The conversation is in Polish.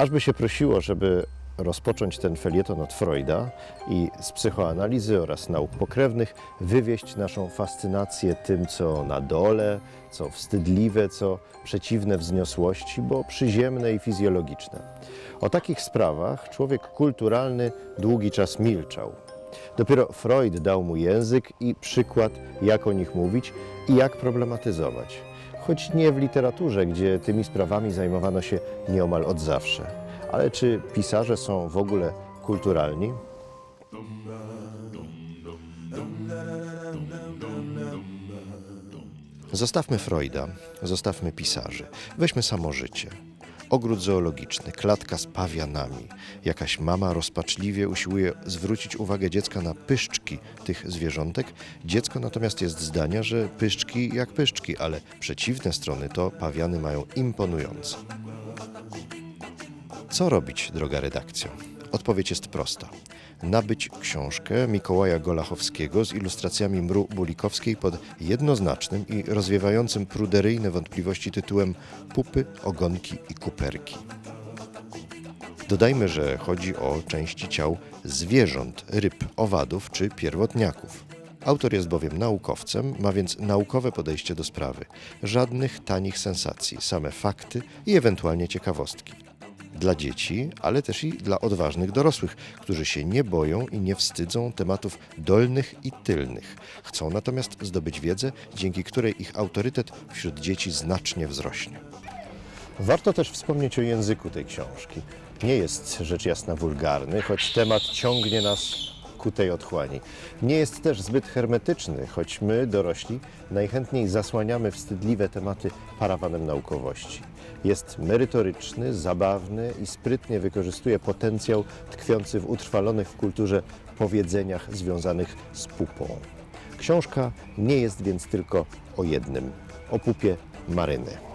Aż by się prosiło, żeby rozpocząć ten felieton od Freuda i z psychoanalizy oraz nauk pokrewnych wywieść naszą fascynację tym, co na dole, co wstydliwe, co przeciwne wzniosłości, bo przyziemne i fizjologiczne. O takich sprawach człowiek kulturalny długi czas milczał. Dopiero Freud dał mu język i przykład, jak o nich mówić i jak problematyzować. Choć nie w literaturze, gdzie tymi sprawami zajmowano się nieomal od zawsze. Ale czy pisarze są w ogóle kulturalni? Zostawmy Freuda, zostawmy pisarzy. Weźmy samo życie. Ogród zoologiczny, klatka z pawianami. Jakaś mama rozpaczliwie usiłuje zwrócić uwagę dziecka na pyszczki tych zwierzątek. Dziecko natomiast jest zdania, że pyszczki jak pyszczki, ale przeciwne strony to pawiany mają imponujące. Co robić, droga redakcja? Odpowiedź jest prosta. Nabyć książkę Mikołaja Golachowskiego z ilustracjami Mru Bulikowskiej pod jednoznacznym i rozwiewającym pruderyjne wątpliwości tytułem Pupy, ogonki i kuperki. Dodajmy, że chodzi o części ciał zwierząt, ryb, owadów czy pierwotniaków. Autor jest bowiem naukowcem, ma więc naukowe podejście do sprawy. Żadnych tanich sensacji, same fakty i ewentualnie ciekawostki. Dla dzieci, ale też i dla odważnych dorosłych, którzy się nie boją i nie wstydzą tematów dolnych i tylnych. Chcą natomiast zdobyć wiedzę, dzięki której ich autorytet wśród dzieci znacznie wzrośnie. Warto też wspomnieć o języku tej książki. Nie jest rzecz jasna wulgarny, choć temat ciągnie nas ku tej otchłani. Nie jest też zbyt hermetyczny, choć my, dorośli, najchętniej zasłaniamy wstydliwe tematy parawanem naukowości. Jest merytoryczny, zabawny i sprytnie wykorzystuje potencjał tkwiący w utrwalonych w kulturze powiedzeniach związanych z pupą. Książka nie jest więc tylko o jednym, o pupie Maryny.